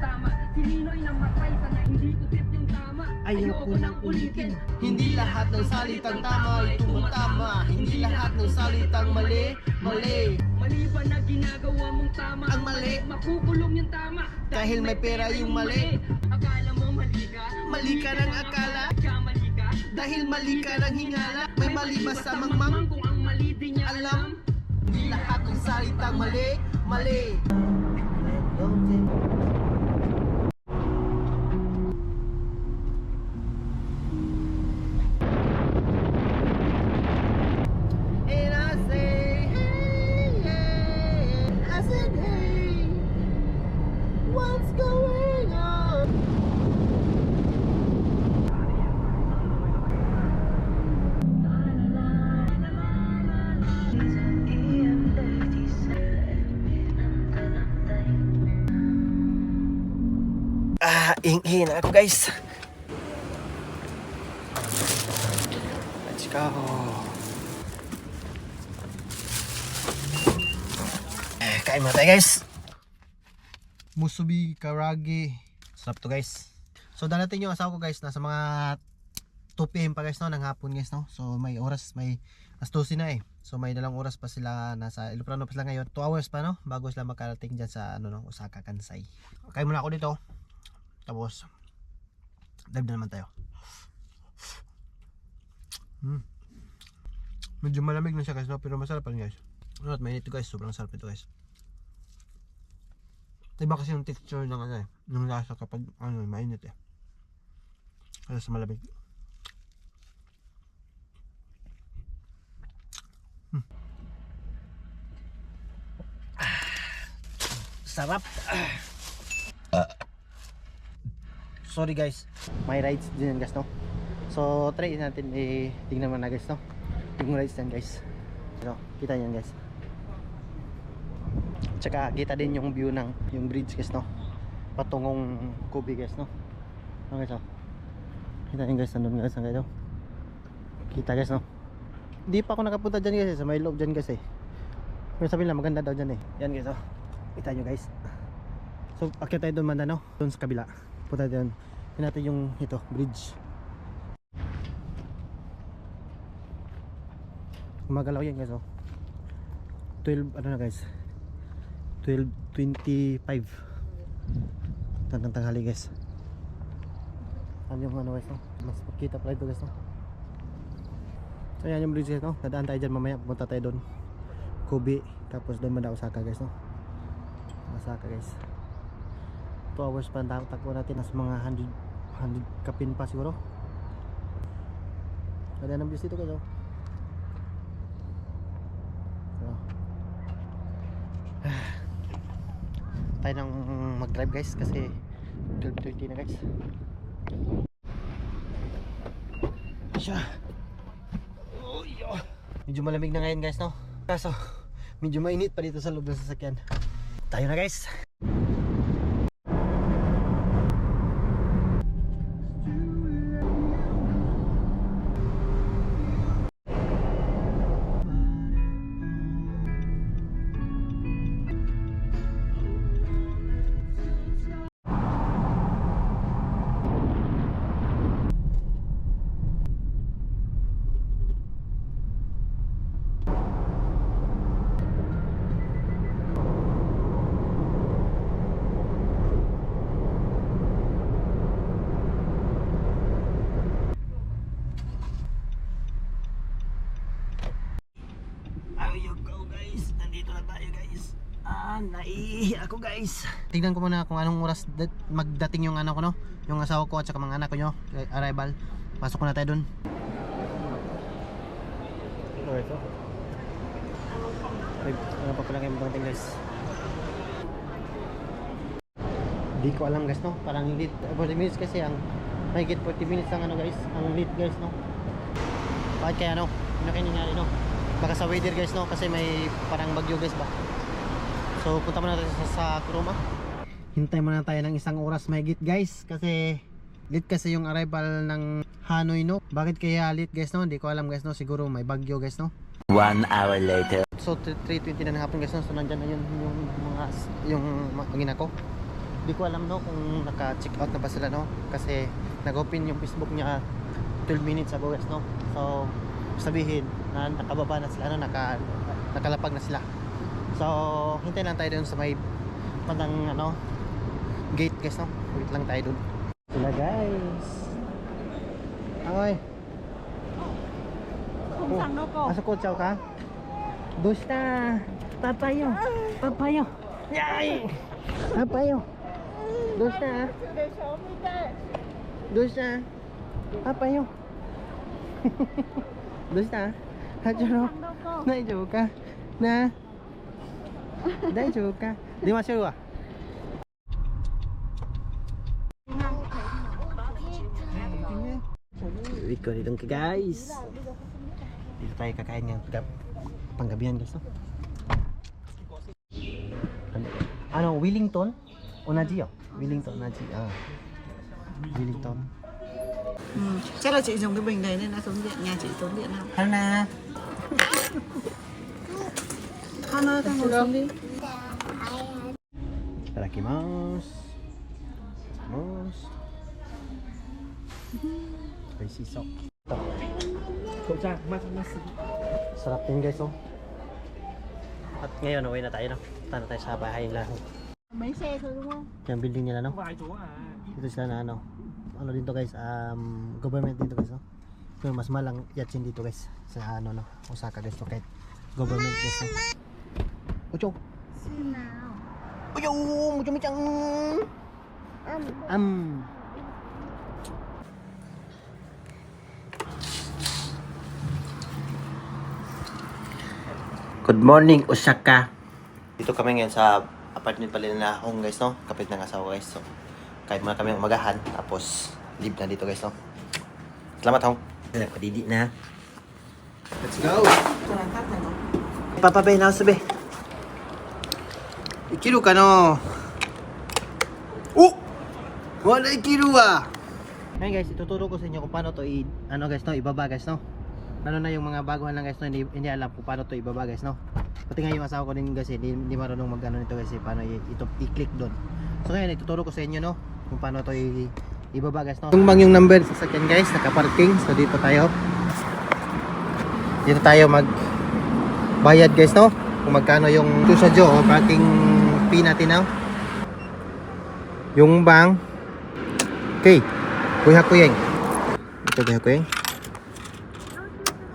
tama. Si Ninoy namatay sana hindi ko tip yung tama. Ayoko nang ulitin. Hindi lahat ng salitang tama ay tumatama. Hindi lahat ng salitang mali, mali Mali. Ba na ginagawa mong tama Ang mali. Makukulong yung tama. Dahil may pera yung mali. Akala mo mali ka? Mali ka ng akala. Dahil mali ka ng hingala. May mali ba sa mangmang? Kung ang mali di niya Alam, hindi lahat ng salitang mali, mali. And Ah, ing-in ako guys. Let's go. Eh, kain muna tayo guys. Musubi karagi. Sarap to guys. So darating yung asawa ko guys nasa mga 2 PM pa guys no ng hapon guys no. So may oras may as 12 na eh. So may dalang oras pa sila nasa Iloprano pa sila ngayon. 2 hours pa no bago sila makarating diyan sa ano no Osaka Kansai. Kain muna ako dito. Tapos dive na naman tayo. Hmm. Medyo malamig na siya guys no pero masarap pa rin guys. Ano at mainit to guys, sobrang sarap ito guys. Iba kasi yung texture ng ano eh, ng lasa kapag ano, mainit eh. Kaya sa malamig. Hmm. Ah, sarap. Ah. Sorry guys. May rides din yan guys no. So try natin eh tingnan mo na guys no. Yung rides yan guys. So, kita niyan guys. Tsaka kita din yung view ng yung bridge guys no. Patungong Kubi guys no. Ano guys oh. Kita niyo guys nandun guys ang. Kita guys no. Hindi pa ako nakapunta dyan guys eh, sa may loob dyan guys eh. Pero sabi nila maganda daw dyan eh. Yan guys oh. Kita nyo guys. So akit tayo doon manda no. Doon sa kabila. Punta doon. Natin yung ito bridge. Gumagalaw yan guys oh. 12 ano na guys 12.25 Tandang tanghali guys Ano yung ano guys no? Mas makita pala ito guys no? So yan yung bridge guys no? Dadaan tayo dyan mamaya Pumunta tayo doon Kobe Tapos doon manda Osaka guys no? Osaka guys 2 hours pa ang takbo natin Mas mga 100 100 kapin pa siguro. Ganda ng views dito guys oh. Tayo nang mag-drive guys kasi 12.30 na guys. Siya. Oh. medyo malamig na ngayon guys no? Kaso medyo mainit pa dito sa loob ng sasakyan. Tayo na guys naiihi ako guys. Tingnan ko muna kung anong oras dat- magdating yung anak ko no? Yung asawa ko at saka mga anak ko nyo Arrival. Pasok ko na tayo dun. Ano ito? Ay, ano pa pala kayo magating guys? Hindi ko alam guys no? Parang lead 40 minutes kasi ang Mahigit 40 minutes ang ano guys? Ang lead guys no? Bakit kaya no? Ano kaya nangyari no? Baka sa weather guys no? Kasi may parang bagyo guys ba. So punta muna tayo sa, sa Kuruma. Hintay muna tayo ng isang oras mahigit guys kasi late kasi yung arrival ng Hanoi no. Bakit kaya late guys no? Hindi ko alam guys no. Siguro may bagyo guys no. One hour later. So 3.20 na ng hapon guys no. So nandyan na yun yung mga yung mga ina ko. Di ko alam no kung naka-check out na ba sila no kasi nag-open yung Facebook niya 12 minutes ago guys no. So sabihin na nakababa na sila no, naka nakalapag na sila. So hintay lang tayo dun sa may bandang ano gate guys no. Wait lang tayo dun. Sila guys. Ay. Không Ủa, sang đâu cô Asa ko chào ka? Dosta. Papayo. Papayo. Yay. Papayo. Dosta. Dosta. Papayo. Dosta. Hajuro. Sang đâu cô 大丈夫かなあ大丈夫か電話しようわ Uwi ko dito guys Dito tayo kakain ng gab panggabihan guys no? Ano, ano Wellington? Onaji yo Wellington onaji ah Wellington ừ. Chắc là chị dùng cái bình này nên nó tốn điện Nhà chị tốn điện không? Hana Con ơi con ngồi xuống đi いただきます。ます。美味しそう。 Kocak, mas mas. Sarap din guys oh. At ngayon uwi na tayo no. Punta na tayo sa bahay nila. Mấy xe thôi đúng không? Yung building nila no. Vài chỗ à. Dito sila na ano. Ano dito guys, um, government dito guys no. Pero mas malang yatsin dito guys sa ano no, Osaka guys no kahit government guys no. Ocho. Xin nào Ocho, mucho michang. Um. Good morning, Osaka. Dito kami ngayon sa apartment pala nila Hong guys, no? Kapit ng asawa guys. So, kahit muna kami umagahan. Tapos, leave na dito guys, no? Salamat Hong. Nagpadidi na. Let's go! Cho nó tắt này na sabi. Ikiru ka no? Oh! Wala ikiru ah! Ngayon guys, ituturo ko sa inyo kung paano to i ano guys no, ibaba guys no. Lalo na yung mga baguhan lang guys no, hindi, hindi alam kung paano to ibaba guys no. Pati nga yung asawa ko din guys, hindi, hindi marunong mag ano nito guys, paano ito i-click doon. So ngayon ituturo ko sa inyo no, kung paano to i ibaba guys no. Yung bang yung number sa sasakyan guys, naka-parking. So dito tayo. Dito tayo mag bayad guys no kung magkano yung Joe o parking fee natin now yung bang okay. Kuya kuyeng. Ito kuya kuyeng.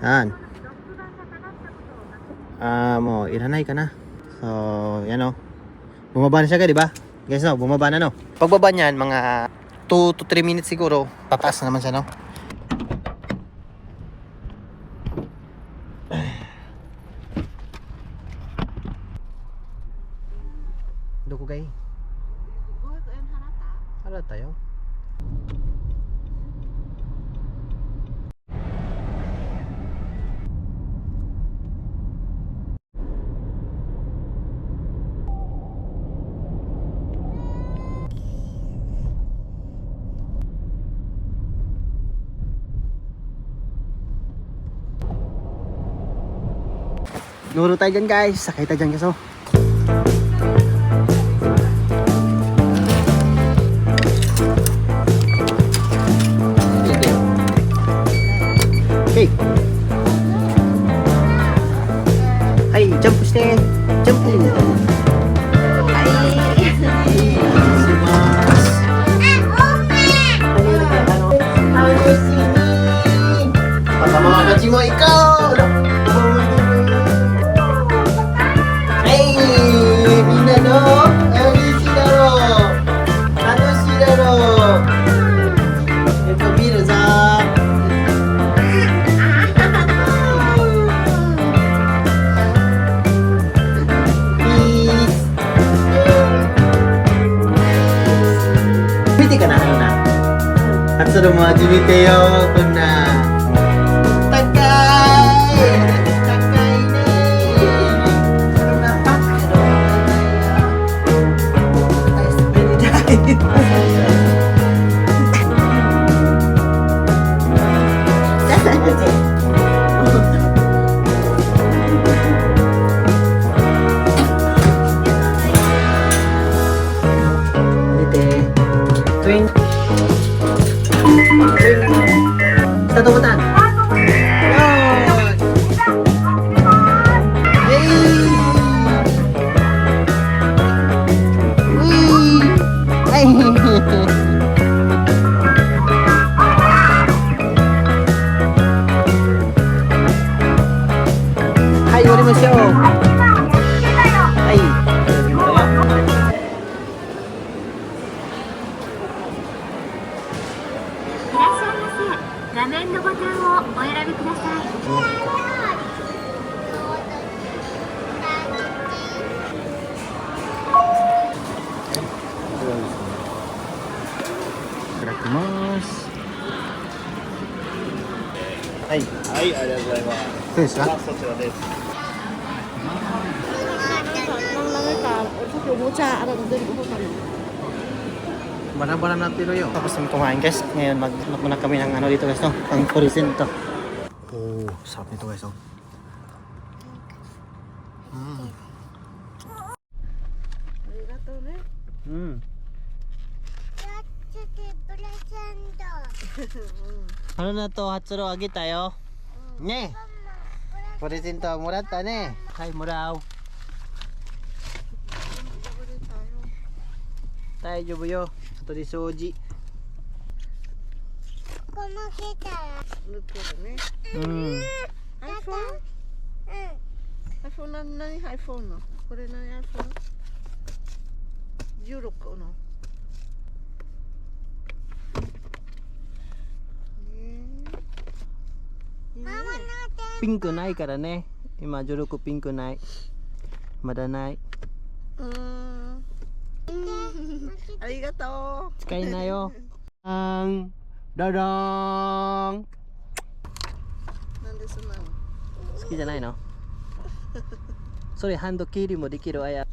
Yan. Ah mo ilanay ka na. So yan o bumaba na siya ka di ba? Guys no bumaba na no? Pagbaba niyan mga 2 to 3 minutes siguro tataas na naman siya no Doko gay. Ôi tụi em tha tá Hala tayo. Nuro tayo dyan guys. Sakay tayo dyan guys Sa mga jumite yo kung na 画面のボタンをお選びくださいいただきます。はいはい、ありがとうございます。どうです。かそちらです。Nang langay ka, sa Pumucha, ano din ko pa Barang-barang natin yun. Tapos nung kumain guys, ngayon mag muna kami ng ano dito guys no, ang horizon to. Oh, sarap nito guys oh. Mm. Mm. Ano na to? Hatsuro agi tayo? Ne. Horizon to, murata ne. Hi, muraw. Tayo jubuyo. こけるねうん。iPhone?iPhone、何何 iPhone の？これ何 iPhone?16 のピンクないからね。今16ピンクない。まだない。と使いなよ。あん。ダダーン。う。なんでそんなの好きじゃないのそれハンド切りもできるあや。